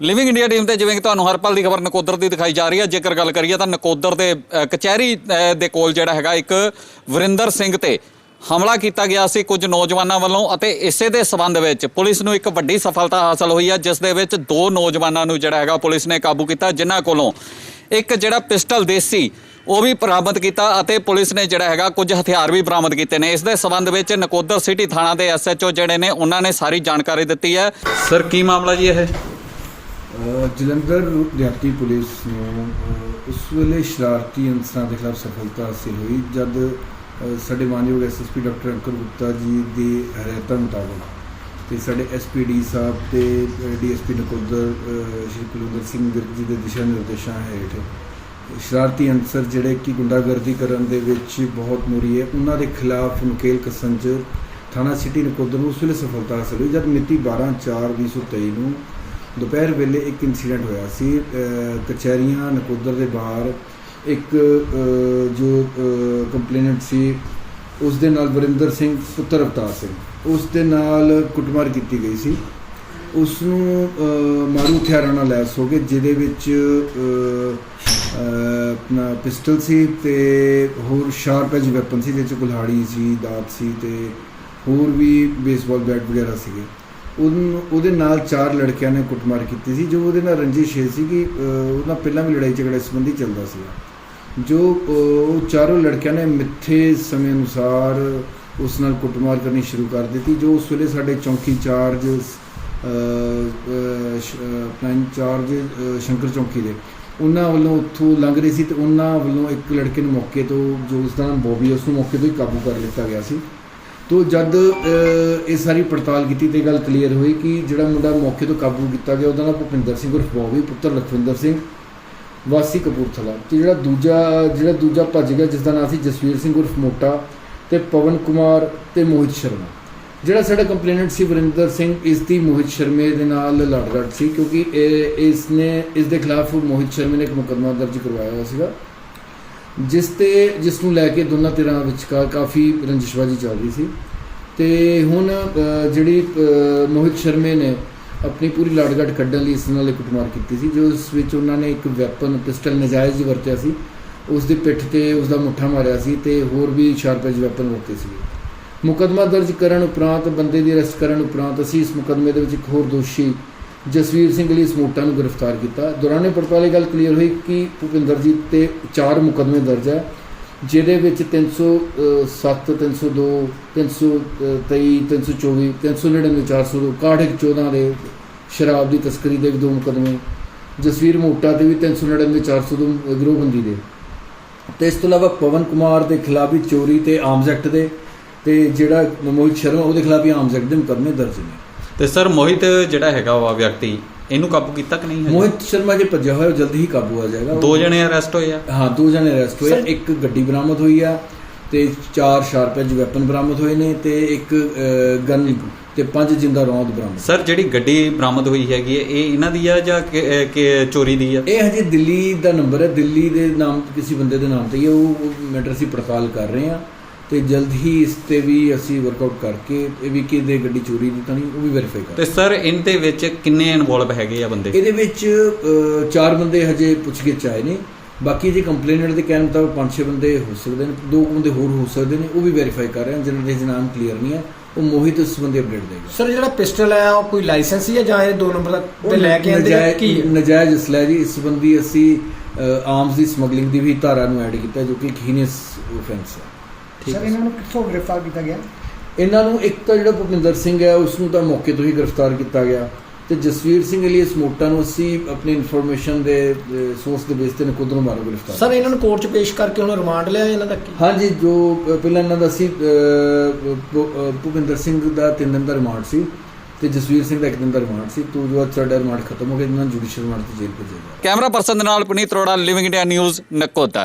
Living India team ਤੇ ਜਿਵੇਂ ਕਿ ਤੁਹਾਨੂੰ ਹਰ ਪਲ ਦੀ ਖਬਰ ਨਕੋਦਰ ਦੀ ਦਿਖਾਈ ਜਾ ਰਹੀ ਹੈ, ਜੇਕਰ ਗੱਲ ਕਰੀਏ ਤਾਂ ਨਕੋਦਰ ਦੇ ਕਚਹਿਰੀ ਦੇ ਕੋਲ ਜਿਹੜਾ ਹੈਗਾ ਇੱਕ ਵਰਿੰਦਰ ਸਿੰਘ ਤੇ ਹਮਲਾ ਕੀਤਾ ਗਿਆ ਸੀ ਕੁਝ ਨੌਜਵਾਨਾਂ ਵੱਲੋਂ ਅਤੇ ਇਸੇ ਦੇ ਸਬੰਧ ਵਿੱਚ ਪੁਲਿਸ ਨੂੰ ਇੱਕ ਵੱਡੀ ਸਫਲਤਾ ਹਾਸਲ ਹੋਈ ਹੈ, ਜਿਸ ਦੇ ਵਿੱਚ ਦੋ ਨੌਜਵਾਨਾਂ ਨੂੰ ਜਿਹੜਾ ਹੈਗਾ ਪੁਲਿਸ ਨੇ ਕਾਬੂ ਕੀਤਾ, ਜਿਨ੍ਹਾਂ ਕੋਲੋਂ ਇੱਕ ਜਿਹੜਾ ਪਿਸਟਲ ਦੇਸੀ ਉਹ ਵੀ ਬਰਾਮਦ ਕੀਤਾ ਅਤੇ ਪੁਲਿਸ ਨੇ ਜਿਹੜਾ ਹੈਗਾ ਕੁਝ ਹਥਿਆਰ ਵੀ ਬਰਾਮਦ ਕੀਤੇ ਨੇ। ਇਸ ਦੇ ਸਬੰਧ ਵਿੱਚ ਨਕੋਦਰ ਸਿਟੀ ਥਾਣਾ ਦੇ ਐਸਐਚਓ ਜਿਹੜੇ ਨੇ, ਉਹਨਾਂ ਨੇ ਸਾਰੀ ਜਾਣਕਾਰੀ ਦਿੱਤੀ ਹੈ। ਸਰ ਕੀ ਮਾਮਲਾ ਜੀ ਇਹ? ਜਲੰਧਰ ਦਿਹਾਤੀ ਪੁਲਿਸ ਨੂੰ ਉਸ ਵੇਲੇ ਸ਼ਰਾਰਤੀ ਅਨਸਰਾਂ ਦੇ ਖਿਲਾਫ ਸਫਲਤਾ ਹਾਸਿਲ ਹੋਈ ਜਦ ਅ, ਸਾਡੇ ਮਾਨਯੋਗ ਐਸਐਸਪੀ ਡਾਕਟਰ ਅੰਕਰ ਗੁਪਤਾ ਜੀ ਦੀ ਹਦਾਇਤਾਂ ਮੁਤਾਬਕ ਤੇ ਸਾਡੇ ਐਸਪੀਡੀ ਸਾਹਿਬ ਤੇ ਡੀਐਸਪੀ ਨਕੋਦਰ ਸ਼੍ਰੀ ਕੁਲਵਿੰਦਰ ਸਿੰਘ ਵਿਰਕ ਜੀ ਦੇ ਦਿਸ਼ਾ ਨਿਰਦੇਸ਼ਾਂ ਹੇਠ ਸ਼ਰਾਰਤੀ ਅਨਸਰ ਜਿਹੜੇ ਕਿ ਗੁੰਡਾਗਰਦੀ ਕਰਨ ਦੇ ਵਿੱਚ ਬਹੁਤ ਮੋਰੀ ਹੈ ਉਹਨਾਂ ਦੇ ਖਿਲਾਫ ਨਕੇਲ ਕਸਣ 'ਚ ਥਾਣਾ ਸਿਟੀ ਨਕੋਦਰ ਨੂੰ ਉਸ ਵੇਲੇ ਸਫਲਤਾ ਹਾਸਲ ਹੋਈ ਜਦ ਮਿਤੀ 12/4/2023 ਨੂੰ ਦੁਪਹਿਰ ਵੇਲੇ ਇੱਕ ਇਨਸੀਡੈਂਟ ਹੋਇਆ ਸੀ ਕਚਹਿਰੀਆਂ, ਨਕੋਦਰ ਦੇ ਬਾਹਰ ਇੱਕ ਜੋ ਕੰਪਲੇਨੈਂਟ ਸੀ, ਉਸ ਦੇ ਨਾਲ ਵਰਿੰਦਰ ਸਿੰਘ, ਪੁੱਤਰ ਅਵਤਾਰ ਸਿੰਘ, ਉਸ ਦੇ ਨਾਲ ਕੁੱਟਮਾਰ ਕੀਤੀ ਗਈ ਸੀ। ਉਸ ਨੂੰ ਮਾਰੂ ਹਥਿਆਰਾਂ ਨਾਲ ਲੈਸ ਹੋ ਗਏ, ਜਿਹਦੇ ਵਿੱਚ ਆਪਣਾ ਪਿਸਟਲ ਸੀ ਤੇ ਹੋਰ ਸ਼ਾਰਪ ਐਜ ਵੈਪਨ ਸੀ, ਜਿਹਦੇ ਚ ਕੁਲਹਾੜੀ ਸੀ, ਦਾਤ ਸੀ ਤੇ ਹੋਰ ਵੀ ਬੇਸਬਾਲ ਬੈਟ ਵਗੈਰਾ ਸੀਗੇ। ਉਹਦੇ ਨਾਲ ਚਾਰ ਲੜਕਿਆਂ ਨੇ ਕੁੱਟਮਾਰ ਕੀਤੀ ਸੀ ਜੋ ਉਹਦੇ ਨਾਲ ਰੰਜਿਸ਼ ਇਹ ਸੀ ਕਿ ਅ, ਉਹਦਾ ਪਹਿਲਾਂ ਵੀ ਲੜਾਈ ਝਗੜਾ ਸੰਬੰਧੀ ਚੱਲਦਾ ਸੀਗਾ ਜੋ ਉਹ ਚਾਰੋਂ ਲੜਕਿਆਂ ਨੇ ਮਿੱਥੇ ਸਮੇਂ ਅਨੁਸਾਰ ਉਸ ਨਾਲ ਕੁੱਟਮਾਰ ਕਰਨੀ ਸ਼ੁਰੂ ਕਰ ਦਿੱਤੀ ਜੋ ਉਸ ਵੇਲੇ ਸਾਡੇ ਚੌਂਕੀ ਇੰਚਾਰਜ ਆਪਣਾ ਇੰਚਾਰਜ ਸ਼ੰਕਰ ਚੌਂਕੀ ਦੇ। ਉਹਨਾਂ ਵੱਲੋਂ ਉੱਥੋਂ ਲੰਘ ਰਹੀ ਸੀ ਤੇ ਉਹਨਾਂ ਵੱਲੋਂ ਇੱਕ ਲੜਕੇ ਨੂੰ ਮੌਕੇ ਤੋਂ ਜੋ ਉਸ ਦਾ ਨਾਮ ਬੋਬੀ ਹੈ, ਉਸ ਨੂੰ ਮੌਕੇ ਤੋਂ ਹੀ ਕਾਬੂ ਕਰ ਲਿੱਤਾ ਗਿਆ ਸੀ। ਤੋ ਜਦ ਇਹ ਸਾਰੀ ਪੜਤਾਲ ਕੀਤੀ ਤੇ ਇਹ ਗੱਲ ਕਲੀਅਰ ਹੋਈ ਕਿ ਜਿਹੜਾ ਮੁੰਡਾ ਮੌਕੇ ਤੋਂ ਕਾਬੂ ਕੀਤਾ ਗਿਆ, ਉਹਦਾ ਨਾਮ ਭੁਪਿੰਦਰ ਸਿੰਘ ਉਰਫ ਬੋਬੀ ਪੁੱਤਰ ਲਖਵਿੰਦਰ ਸਿੰਘ, ਵਾਸੀ ਕਪੂਰਥਲਾ। ਤੇ ਜਿਹੜਾ ਦੂਜਾ ਜਿਹੜਾ ਦੂਜਾ ਭੱਜ ਗਿਆ ਜਿਸ ਦਾ ਨਾਮ ਸੀ ਜਸਵੀਰ ਸਿੰਘ ਉਰਫ ਮੋਟਾ ਤੇ ਪਵਨ ਕੁਮਾਰ ਤੇ ਮੋਹਿਤ ਸ਼ਰਮਾ। ਜਿਹੜਾ ਸਾਡਾ ਕੰਪਲੇਨੈਂਟ ਸੀ ਵਰਿੰਦਰ ਸਿੰਘ, ਇਸ ਦੀ ਮੋਹਿਤ ਸ਼ਰਮੇ ਦੇ ਨਾਲ ਲੜਗੜ ਸੀ ਕਿਉਂਕਿ ਇਹ, ਇਸ ਨੇ, ਇਸ ਦੇ ਖਿਲਾਫ ਮੋਹਿਤ ਸ਼ਰਮੇ ਨੇ ਇੱਕ ਮੁਕੱਦਮਾ ਦਰਜ ਕਰਵਾਇਆ ਹੋਇਆ ਸੀਗਾ। ਜਿਸ ਤੇ, ਜਿਸ ਨੂੰ ਲੈ ਕੇ ਦੋਨਾਂ ਧਿਰਾਂ ਵਿਚਕਾਰ ਕਾਫੀ ਰੰਜਿਸ਼ਬਾਜੀ ਚੱਲ ਰਹੀ ਸੀ। ਤੇ ਹੁਣ ਜਿਹੜੀ ਮੋਹਿਤ ਸ਼ਰਮੇ ਨੇ ਆਪਣੀ ਪੂਰੀ ਲਾੜਗੜ ਕੱਢਣ ਲਈ ਇਸ ਨਾਲ ਕੁੱਟਮਾਰ ਕੀਤੀ ਸੀ, ਜੋ ਇਸ ਵਿੱਚ ਉਹਨਾਂ ਨੇ ਇੱਕ ਵੈਪਨ, ਪਿਸਟਲ ਨਜਾਇਜ਼ ਹੀ ਵਰਤਿਆ ਸੀ। ਉਸ ਦੀ ਪਿੱਠ ਤੇ ਉਸ ਦਾ ਮੁੱਠਾ ਮਾਰਿਆ ਸੀ ਤੇ ਹੋਰ ਵੀ ਸ਼ਾਰਪ ਐਜ ਵੈਪਨ ਵਰਤੇ ਸੀ। ਮੁਕੱਦਮਾ ਦਰਜ ਕਰਨ ਉਪਰੰਤ, ਬੰਦੇ ਦੀ ਅਰੈਸਟ ਕਰਨ ਉਪਰੰਤ ਅਸੀਂ ਇਸ ਮੁਕੱਦਮੇ ਦੇ ਵਿੱਚ ਇੱਕ ਹੋਰ ਦੋਸ਼ੀ ਜਸਵੀਰ ਸਿੰਘ ਲਈ ਸਮੋਟਾ ਨੂੰ ਗ੍ਰਿਫਤਾਰ ਕੀਤਾ। ਦੌਰਾਨੇ ਪੜਤਾਲ ਇਹ ਗੱਲ ਕਲੀਅਰ ਹੋਈ ਕਿ ਭੁਪਿੰਦਰਜੀਤ ਤੇ ਚਾਰ ਮੁਕੱਦਮੇ ਦਰਜ ਹੈ, ਜਿਹਦੇ ਵਿੱਚ 307 302 323 324 399 402 61 14 ਦੇ ਸ਼ਰਾਬ ਦੀ ਤਸਕਰੀ ਦੇ ਵੀ ਦੋ ਮੁਕੱਦਮੇ, ਜਸਵੀਰ ਮੋਟਾ ਤੇ ਵੀ 399 402 ਗਰੋਹਬੰਦੀ ਦੇ। ਤੇ ਇਸ ਤੋਂ ਇਲਾਵਾ ਪਵਨ ਕੁਮਾਰ ਦੇ ਖਿਲਾਫ ਵੀ ਚੋਰੀ ਤੇ ਆਰਮਸ ਐਕਟ ਦੇ, ਤੇ ਜਿਹੜਾ ਮੋਹਿਤ ਸ਼ਰਮਾ, ਉਹਦੇ ਖਿਲਾਫ ਵੀ ਆਰਮਸ ਐਕਟ ਦੇ ਮੁਕੱਦਮੇ ਦਰਜ ਨੇ। ਤੇ ਸਰ ਮੋਹਿਤ ਜਿਹੜਾ ਹੈਗਾ ਵਾ ਵਿਅਕਤੀ ਇਹਨੂੰ ਕਾਬੂ ਕੀਤਾ ਕਿ ਨਹੀਂ? ਮੋਹਿਤ ਸ਼ਰਮਾ ਜੇ ਭੱਜਿਆ ਹੋਇਆ ਉਹ ਜਲਦੀ ਹੀ ਕਾਬੂ ਆ ਜਾਏਗਾ। ਦੋ ਜਣੇ ਅਰੈਸਟ ਹੋਏ ਆ? ਹਾਂ ਦੋ ਜਣੇ ਅਰੈਸਟ ਹੋਏ ਇੱਕ ਗੱਡੀ ਬਰਾਮਦ ਹੋਈ ਆ ਤੇ ਚਾਰ ਸ਼ਾਰਪ ਐਜ ਵੈਪਨ ਬਰਾਮਦ ਹੋਏ ਨੇ ਤੇ ਇੱਕ ਗਨ ਤੇ ਪੰਜ ਜਿੰਦਾ ਰੌਂਦ ਬਰਾਮਦ। ਸਰ ਜਿਹੜੀ ਗੱਡੀ ਬਰਾਮਦ ਹੋਈ ਹੈਗੀ ਇਹ ਇਹਨਾਂ ਦੀ ਆ ਜਾਂ ਕਿ- ਚੋਰੀ ਦੀ ਆ? ਇਹ ਹਜੇ ਦਿੱਲੀ ਦਾ ਨੰਬਰ ਹੈ। ਦਿੱਲੀ ਦੇ ਨਾਮ ਕਿਸੇ ਬੰਦੇ ਦੇ ਨਾਮ ਤੇ ਹੀ ਉਹ ਮੈਟਰ ਅਸੀਂ ਪੜਤਾਲ ਕਰ ਰਹੇ ਹਾਂ ਤੇ ਜਲਦ ਹੀ ਇਸ ਤੇ ਵੀ ਅਸੀਂ ਵਰਕਆਊਟ ਕਰਕੇ ਇਹ ਵੀ ਕਿਹਦੇ ਗੱਡੀ ਚੋਰੀ ਦੀ ਤਾਂ ਨਹੀਂ ਉਹ ਵੀ ਵੈਰੀਫਾਈ ਕਰ ਤੇ ਸਰ ਇਹਦੇ ਵਿੱਚ ਕਿੰਨੇ ਇਨਵੋਲਵ ਹੈਗੇ ਆ ਬੰਦੇ? ਇਹਦੇ ਵਿੱਚ ਚਾਰ ਬੰਦੇ ਹਜੇ ਪੁੱਛਗਿੱਛ ਆਏ ਨੇ। ਬਾਕੀ ਜੇ ਕੰਪਲੇਨਰ ਦੇ ਕਹਿਣ ਮੁਤਾਬਕ ਪੰਜ ਛੇ ਬੰਦੇ ਹੋ ਸਕਦੇ ਨੇ ਦੋ ਕੁ ਬੰਦੇ ਹੋਰ ਹੋ ਸਕਦੇ ਨੇ ਉਹ ਵੀ ਵੈਰੀਫਾਈ ਕਰ ਰਹੇ ਹਾਂ ਜਿਨ੍ਹਾਂ ਦੇ ਨਾਮ ਕਲੀਅਰ ਨਹੀਂ ਹੈ। ਉਹ ਮੋਹਿਤ ਉਸ ਬੰਦੇ ਅਪਡੇਟ ਦੇਗਾ। ਸਰ ਜਿਹੜਾ ਪਿਸਟਲ ਹੈ ਉਹ ਕੋਈ ਲਾਇਸੈਂਸ ਹੀ ਹੈ ਜਾਂ ਇਹ ਦੋ ਨੰਬਰ ਦਾ ਤੇ ਲੈ ਕੇ ਆਂਦੇ ਕੀ? ਨਜਾਇਜ਼ ਅਸਲਾ ਜੀ। ਇਸ ਸੰਬੰਧੀ ਅਸੀਂ ਆਰਮਸ ਦੀ ਸਮਗਲਿੰਗ ਦੀ ਵੀ ਧਾਰਾ ਨੂੰ ਐਡ ਕੀਤਾ ਜੋ ਕਿ ਹੀਨਸ ਆਫੈਂਸ ਹੈ। ਠੀਕ ਸਰ ਹੈ ਇਹਨਾਂ ਨੂੰ ਕਿੱਥੋਂ ਗ੍ਰਿਫਤਾਰ ਕੀਤਾ ਗਿਆ? ਇਹਨਾਂ ਨੂੰ ਇੱਕ ਤਾਂ ਜਿਹੜਾ ਭੁਪਿੰਦਰ ਸਿੰਘ ਹੈ ਉਸ ਨੂੰ ਤਾਂ ਮੌਕੇ ਤੋਂ ਹੀ ਗ੍ਰਿਫਤਾਰ ਕੀਤਾ ਗਿਆ। ਤੇ ਜਸਵੀਰ ਸਿੰਘ ਲਈ ਸਮੋਟਾ ਨੂੰ ਅਸੀਂ ਆਪਣੀ ਇਨਫੋਰਮੇਸ਼ਨ ਦੇ ਸੋਰਸ ਦੇ ਬੇਸ ਤੇ ਨਕੁਦਰ ਮਾਰੋ ਗ੍ਰਿਫਤਾਰ। ਸਰ ਇਹਨਾਂ ਨੂੰ ਕੋਰਟ 'ਚ ਪੇਸ਼ ਕਰਕੇ ਹੁਣ ਰਿਮਾਂਡ ਲਿਆ ਇਹਨਾਂ ਦਾ ਕੀ? ਹਾਂਜੀ ਜੋ ਅ, ਪਹਿਲਾਂ ਇਹਨਾਂ ਦਾ ਸੀ ਅ, ਭੁ- ਅ, ਭੁਪਿੰਦਰ ਸਿੰਘ ਦਾ ਤਿੰਨ ਦਿਨ ਦਾ ਰਿਮਾਂਡ ਸੀ ਤੇ ਜਸਵੀਰ ਸਿੰਘ ਦਾ ਇੱਕ ਦਿਨ ਦਾ ਰਿਮਾਂਡ ਸੀ। ਤੋਂ ਜੋ ਅੱਜ ਸਾਡਾ ਰਿਮਾਂਡ ਖਤਮ ਹੋ ਗਿਆ ਇਹਨਾਂ ਨੂੰ ਜੁਡੀਸ਼ੀਅਲ ਰਿਮਾਂਡ ਤੇ ਜੇਲ੍ਹ ਭੇਜਿਆ ਗਿਆ। ਕੈਮਰਾ ਪਰਸਨ ਦੇ ਨਾਲ Puneet Arora living India news Nakodar.